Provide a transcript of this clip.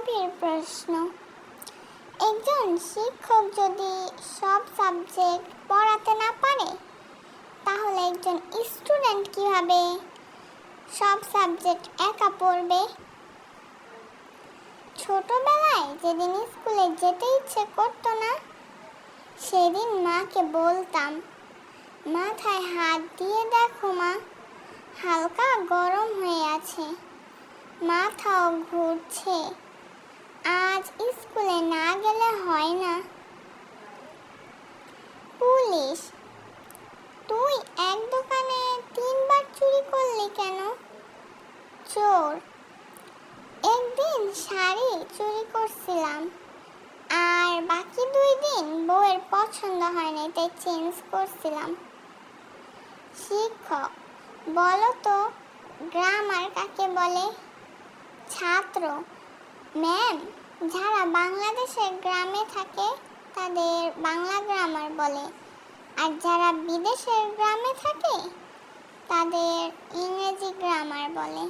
গভীর প্রশ্ন। একজন শিক্ষক যদি সব সাবজেক্ট পড়াতে না পারে, তাহলে একজন স্টুডেন্ট কীভাবে সব সাবজেক্ট একা পড়বে? ছোটবেলায় যেদিন স্কুলে যেতে ইচ্ছে করতো না, সেদিন মাকে বলতাম, মাথায় হাত দিয়ে দেখো মা, হালকা গরম হয়ে আছে, মাথাও ঘুরছে আজ স্কুলে না গেলে হয় না পুলিশ তুই এক দোকানে তিনবার চুরি করলি কেন? চোর। একদিন শাড়ি চুরি করছিলাম, আর বাকি দুই দিন বউয়ের পছন্দ হয়নি, তাই চেঞ্জ করছিলাম। শিক্ষক, বলো তো গ্রামার কাকে বলে? ছাত্র ম্যাম যারা বাংলাদেশের গ্রামে থাকে, তাদের বাংলা গ্রামার বলে। আর যারা বিদেশের গ্রামে থাকে তাদের ইংরেজি গ্রামার বলে।